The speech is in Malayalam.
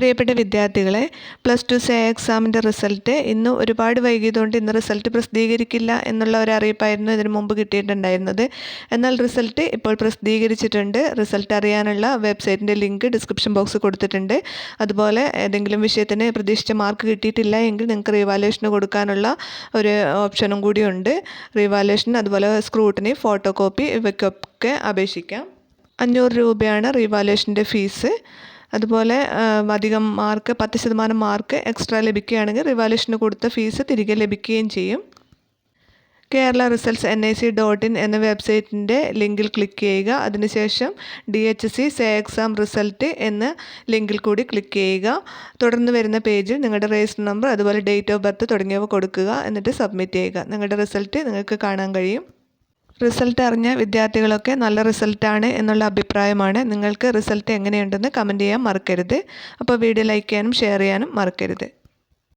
പ്രിയപ്പെട്ട വിദ്യാർത്ഥികളെ പ്ലസ് ടു സേ എക്സാമിന്റെ റിസൾട്ട് ഇന്ന് ഒരുപാട് വൈകിയതുകൊണ്ട് ഇന്ന് റിസൾട്ട് പ്രസിദ്ധീകരിക്കില്ല എന്നുള്ള ഒരു അറിയിപ്പായിരുന്നു ഇതിനു മുമ്പ് കിട്ടിയിട്ടുണ്ടായിരുന്നത്. എന്നാൽ റിസൾട്ട് ഇപ്പോൾ പ്രസിദ്ധീകരിച്ചിട്ടുണ്ട്. റിസൾട്ട് അറിയാനുള്ള വെബ്സൈറ്റിന്റെ ലിങ്ക് ഡിസ്ക്രിപ്ഷൻ ബോക്സ് കൊടുത്തിട്ടുണ്ട്. അതുപോലെ ഏതെങ്കിലും വിഷയത്തിന് പ്രതീക്ഷിച്ച മാർക്ക് കിട്ടിയിട്ടില്ല എങ്കിൽ നിങ്ങൾക്ക് റീവാലുവേഷന് കൊടുക്കാനുള്ള ഒരു ഓപ്ഷനും കൂടിയുണ്ട് റീവാലുവേഷൻ അതുപോലെ സ്ക്രൂട്ടിനി ഫോട്ടോ കോപ്പി ഇവയ്ക്കൊക്കെ അപേക്ഷിക്കാം. അഞ്ഞൂറ് രൂപയാണ് റീവാലുവേഷന്റെ ഫീസ്. അതുപോലെ അധികം മാർക്ക് പത്ത് ശതമാനം മാർക്ക് എക്സ്ട്രാ ലഭിക്കുകയാണെങ്കിൽ റിവാലുവേഷന് കൊടുത്ത ഫീസ് തിരികെ ലഭിക്കുകയും ചെയ്യും. Kerala results N I C dot in എന്ന വെബ്സൈറ്റിന്റെ ലിങ്കിൽ ക്ലിക്ക് ചെയ്യുക. അതിനുശേഷം D H C say exam result എന്ന ലിങ്കിൽ കൂടി ക്ലിക്ക് ചെയ്യുക. തുടർന്ന് വരുന്ന പേജിൽ നിങ്ങളുടെ രജിസ്റ്റർ നമ്പർ അതുപോലെ ഡേറ്റ് ഓഫ് ബർത്ത് തുടങ്ങിയവ കൊടുക്കുക. എന്നിട്ട് സബ്മിറ്റ് ചെയ്യുക. നിങ്ങളുടെ റിസൾട്ട് നിങ്ങൾക്ക് കാണാൻ കഴിയും. റിസൾട്ട് അറിഞ്ഞ വിദ്യാർത്ഥികളൊക്കെ നല്ല റിസൾട്ടാണ് എന്നുള്ള അഭിപ്രായമാണ്. നിങ്ങൾക്ക് റിസൾട്ട് എങ്ങനെയുണ്ടെന്ന് കമന്റ് ചെയ്യാൻ മറക്കരുത്. അപ്പോൾ വീഡിയോ ലൈക്ക് ചെയ്യാനും ഷെയർ ചെയ്യാനും മറക്കരുത്.